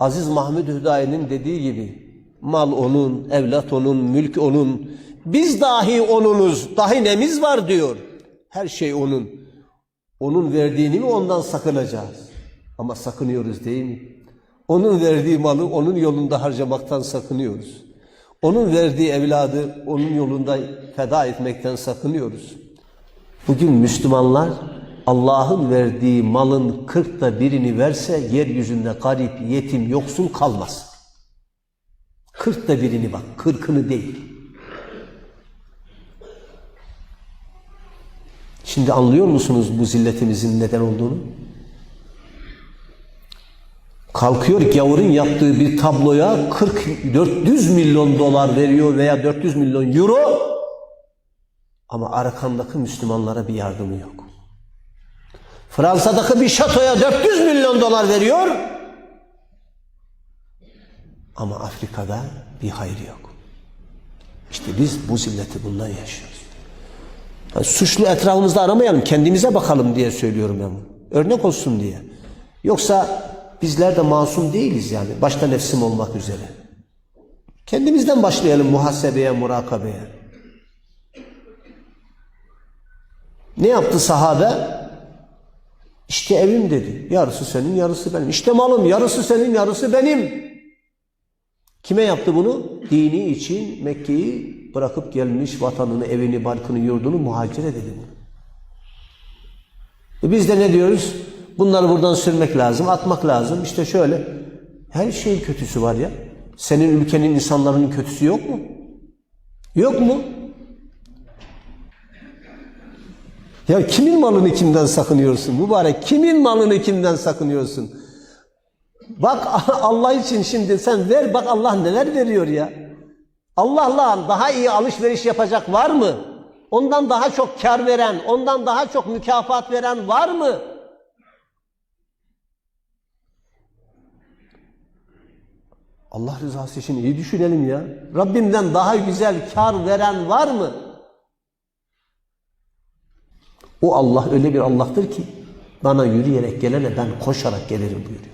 Aziz Mahmud Hüdayi'nin dediği gibi mal onun, evlat onun, mülk onun. Biz dahi onunuz. Dahi nemiz var diyor. Her şey onun. Onun verdiğini mi ondan sakınacağız? Ama sakınıyoruz değil mi? Onun verdiği malı onun yolunda harcamaktan sakınıyoruz. Onun verdiği evladı onun yolunda feda etmekten sakınıyoruz. Bugün Müslümanlar Allah'ın verdiği malın kırkta birini verse yeryüzünde garip, yetim, yoksul kalmaz. Kırkta birini bak, kırkını değil. Şimdi anlıyor musunuz bu zilletimizin neden olduğunu? Kalkıyor gavurun yaptığı bir tabloya 40 400 milyon dolar veriyor veya 400 milyon euro ama arkandaki Müslümanlara bir yardımı yok. Fransa'daki bir şatoya 400 milyon dolar veriyor ama Afrika'da bir hayır yok. İşte biz bu zilleti bundan yaşıyoruz. Yani suçlu etrafımızda aramayalım, kendimize bakalım diye söylüyorum ben bunu. Örnek olsun diye. Yoksa bizler de masum değiliz yani. Başta nefsim olmak üzere. Kendimizden başlayalım muhasebeye, murakabeye. Ne yaptı sahabe? İşte evim dedi. Yarısı senin, yarısı benim. İşte malım, yarısı senin, yarısı benim. Kime yaptı bunu? Dini için Mekke'yi bırakıp gelmiş vatanını, evini, barkını, yurdunu muhacire dedi bunu. E biz de ne diyoruz? Bunları buradan sürmek lazım, atmak lazım. İşte şöyle. Her şeyin kötüsü var ya. Senin ülkenin insanların kötüsü yok mu? Yok mu? Ya kimin malını kimden sakınıyorsun mübarek? Kimin malını kimden sakınıyorsun? Bak Allah için şimdi sen ver bak Allah neler veriyor ya. Allah'la daha iyi alışveriş yapacak var mı? Ondan daha çok kar veren, ondan daha çok mükafat veren var mı? Allah rızası için iyi düşünelim ya. Rabbimden daha güzel kar veren var mı? O Allah öyle bir Allah'tır ki bana yürüyerek gelene ben koşarak gelirim buyuruyor.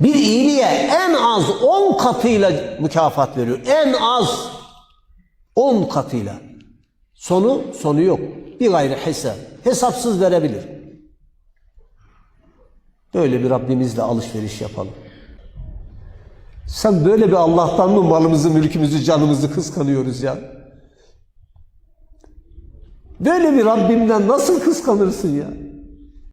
Bir iyiliğe en az on katıyla mükafat veriyor. En az on katıyla. Sonu, sonu yok. Bir gayrı hesap. Hesapsız verebilir. Böyle bir Rabbimizle alışveriş yapalım. Sen böyle bir Allah'tan mı malımızı, mülkümüzü, canımızı kıskanıyoruz ya? Böyle bir Rabbimden nasıl kıskanırsın ya?